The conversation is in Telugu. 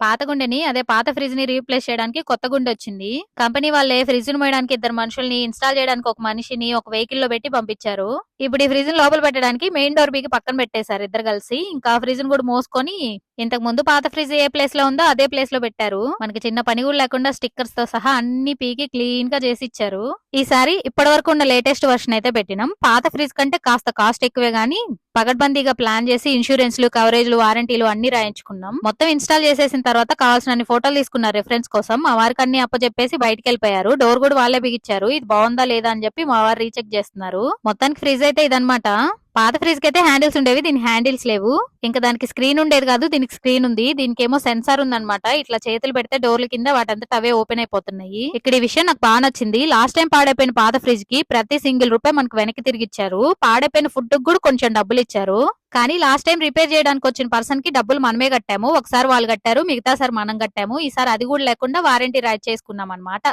పాత గుండెని అదే పాత ఫ్రిడ్జ్ని రీప్లేస్ చేయడానికి కొత్త గుండె వచ్చింది. కంపెనీ వాళ్ళే ఫ్రిడ్జ్ను మోయడానికి ఇద్దరు మనుషుల్ని ఇన్స్టాల్ చేయడానికి ఒక మనిషిని ఒక వెహికల్లో పెట్టి పంపించారు. ఇప్పుడు ఈ ఫ్రిడ్జ్ లోపల పెట్టడానికి మెయిన్ డోర్ బీకి పక్కన పెట్టేశారు ఇద్దరు కలిసి. ఇంకా ఫ్రిడ్జ్ కూడా మోసుకొని ఇంతకు ముందు పాత ఫ్రిడ్జ్ ఏ ప్లేస్లో ఉందో అదే ప్లేస్లో పెట్టారు. మనకి చిన్న పని కూడా లేకుండా స్టిక్కర్స్తో సహా అన్ని పీకి క్లీన్గా చేసి ఇచ్చారు. ఈసారి ఇప్పటి వరకు ఉన్న లేటెస్ట్ వర్షన్ అయితే పెట్టినాం. పాత ఫ్రిడ్జ్ కంటే కాస్త కాస్ట్ ఎక్కువే గానీ పగడ్బందీగా ప్లాన్ చేసి ఇన్సూరెన్స్లు కవరేజ్లు వారంటీలు అన్ని రాయించుకున్నాం. మొత్తం ఇన్స్టాల్ చేసేసిన తర్వాత కావాల్సిన అన్ని ఫోటోలు తీసుకున్నారు రిఫరెన్స్ కోసం మా వారికి అన్ని అప్పచెప్పేసి బయటకు వెళ్ళిపోయారు డోర్ కూడా వాళ్ళే బిగించారు. ఇది బాగుందా లేదా అని చెప్పి మా వారు రీచెక్ చేస్తున్నారు. మొత్తానికి ఫ్రిడ్జ్ అయితే ఇదన్నమాట. పాత ఫ్రిడ్జ్కి అయితే హ్యాండిల్స్ ఉండేవి దీని హ్యాండిల్స్ లేవు. ఇంకా దానికి స్క్రీన్ ఉండేది కాదు దీనికి స్క్రీన్ ఉంది. దీనికి ఏమో సెన్సార్ ఉందన్నమాట. ఇట్లా చేతులు పెడితే డోర్ల కింద వాటంతా అవే ఓపెన్ అయిపోతున్నాయి. ఇక్కడ ఈ విషయం నాకు బాగా నచ్చింది. లాస్ట్ టైం పాడైపోయిన పాత ఫ్రిడ్జ్కి ప్రతి సింగిల్ రూపాయి మనకు వెనక్కి తిరిగి ఇచ్చారు. పాడైపోయిన ఫుడ్ కూడా కొంచెం డబ్బులు ఇచ్చారు. కానీ లాస్ట్ టైం రిపేర్ చేయడానికి వచ్చిన పర్సన్కి డబ్బులు మనమే కట్టాము. ఒకసారి వాళ్ళు కట్టారు మిగతా సార్ మనం కట్టాము. ఈసారి అది కూడా లేకుండా వారంటీ రైట్ చేసుకున్నాం అన్నమాట